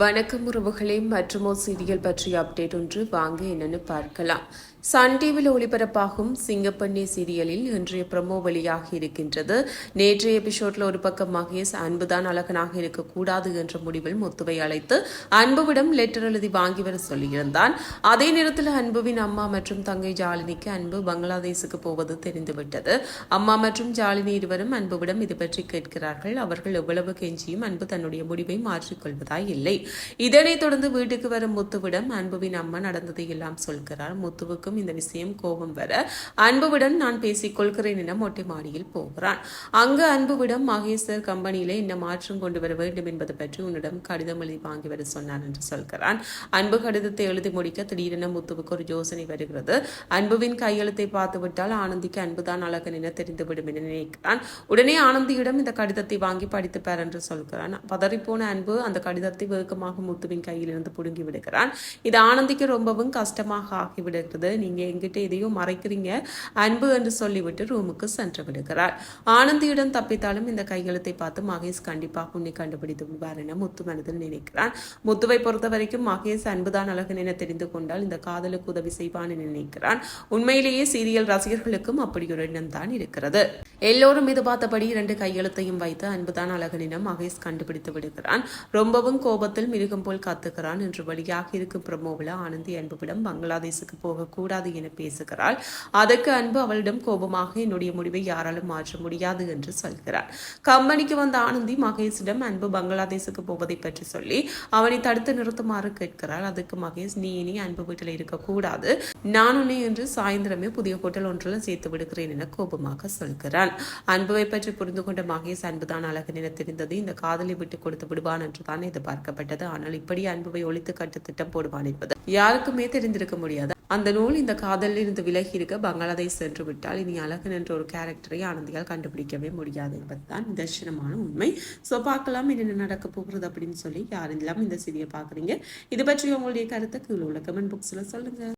வணக்கம் உறவுகளே மற்றும் சீரியல் பற்றிய அப்டேட் ஒன்று வாங்க என்னன்னு பார்க்கலாம். சன் டிவியில் ஒளிபரப்பாகும் சிங்கப்பண்ணி சீரியலில் இன்றைய ப்ரமோ வழியாக இருக்கின்றது. நேற்றைய எபிசோட்ல ஒரு பக்கம் மகேஷ் அன்புதான் அழகனாக இருக்கக்கூடாது என்ற முடிவில் முத்துவை அழைத்து அன்புவிடம் லெட்டர் எழுதி வாங்கி வர சொல்லியிருந்தான். அதே நேரத்தில் அன்புவின் அம்மா மற்றும் தங்கை ஜாலினிக்கு அன்பு பங்களாதேஷுக்கு போவது தெரிந்துவிட்டது. அம்மா மற்றும் ஜாலினி இருவரும் அன்புவிடம் இது பற்றி கேட்கிறார்கள். அவர்கள் எவ்வளவு கெஞ்சியும் அன்பு தன்னுடைய முடிவை மாற்றிக்கொள்வதாய் இல்லை. இதனைத் தொடர்ந்து வீட்டுக்கு வரும் முத்துவிடம் அன்புவின் அம்மா நடந்ததை எல்லாம் சொல்கிறார். முத்துவுக்கும் இந்த விஷயம் கோபம் வர அன்புவிடம் நான் பேசிக் கொள்கிறேன் என மொட்டை மாடியில் போகிறான். அங்கு அன்புவிடம் மகேஸ்வர் கம்பெனியில என்ன மாற்றம் கொண்டு வர வேண்டும் என்பது பற்றி உன்னிடம் கடிதம் எழுதி வாங்கி வர சொன்னார் என்று சொல்கிறான். அன்பு கடிதத்தை எழுதி முடிக்க திடீரென முத்துவுக்கு ஒரு யோசனை வருகிறது. அன்புவின் கையெழுத்தை பார்த்துவிட்டால் ஆனந்திக்கு அன்புதான் அழகன் என தெரிந்துவிடும் என நினைக்கிறான். உடனே ஆனந்தியிடம் இந்த கடிதத்தை வாங்கி படித்துப்பார் என்று சொல்கிறான். பதறிப்போன அன்பு அந்த கடிதத்தை வெறுக்க வேகமாக முத்துவின் கையிலிருந்து புடுங்கி விடுகிறான். இது ஆனந்திக்கு ரொம்பவும் கஷ்டமாக ஆகிவிடுகிறது. நீங்க எங்கிட்ட எதையோ மறைக்கிறீங்க. அன்பு என்று சொல்லிவிட்டு ரூமுக்கு சென்று விடுகிறார். ஆனந்தியிடம் தப்பித்தாலும் இந்த கையெழுத்தை பார்த்து மகேஷ் கண்டிப்பாக உன்னை கண்டுபிடித்து விடுவார் என முத்து மனதில் நினைக்கிறான். முத்துவை பொறுத்த வரைக்கும் மகேஷ் அன்புதான் அழகன் என தெரிந்து கொண்டால் இந்த காதலுக்கு உதவி செய்வான் என நினைக்கிறான். உண்மையிலேயே சீரியல் ரசிகர்களுக்கும் அப்படி ஒரு எண்ணம் தான் இருக்கிறது. எல்லோரும் எதிர்பார்த்தபடி இரண்டு கையெழுத்தையும் வைத்து அன்புதான் அழகனிடம் மகேஷ் கண்டுபிடித்து விடுகிறான். ரொம்பவும் கோபத்தில் மிருகம் போல் கத்துக்கிறான் என்று வழியாக இருக்கும் பிரமோவில் ஆனந்தி அன்புவிடம் பங்களாதேஷுக்கு போகக்கூடாது என பேசுகிறாள். அதற்கு அன்பு அவளிடம் கோபமாக என்னுடைய முடிவை யாராலும் மாற்ற முடியாது என்று சொல்கிறார் கம்பெனிக்கு வந்த ஆனந்தி மகேஷிடம் அன்பு பங்களாதேஷுக்கு போவதை பற்றி சொல்லி அவனை தடுத்து நிறுத்துமாறு கேட்கிறாள். அதுக்கு மகேஷ் நீ இனி அன்பு வீட்டில் இருக்கக்கூடாது. நான் உன்னை என்று சாயந்தரமே புதிய ஹோட்டல் ஒன்றில் சேர்த்து விடுகிறேன் என கோபமாக சொல்கிறான் அன்புவை பற்றி புரிந்து கொண்ட மகேஷ் அன்புதான் அழகு என தெரிந்தது. இந்த காதலை விட்டு கொடுத்து விடுவான் என்றுதான் எதிர்பார்க்கப்பட்டது. ஆனால் இப்படி அன்புவை ஒழித்து கட்டு திட்டம் போடுவான் என்பது யாருக்குமே தெரிந்திருக்க முடியாது. அந்த நூல் இந்த காதலில் இருந்து விலகி இருக்க பங்களாதேஷ் சென்று விட்டால் இனி அழகன் என்ற ஒரு கேரக்டரை ஆனந்தியால் கண்டுபிடிக்கவே முடியாது என்பதுதான் நிதர்சனமான உண்மை. ஸோ பார்க்கலாம் என்ன நடக்க போகிறது அப்படின்னு சொல்லி யாரெல்லாம் இந்த சீரியல் பார்க்குறீங்க? இது பற்றி உங்களுடைய கருத்தை கீழே உள்ள கமெண்ட் புக்ஸில் சொல்லுங்கள்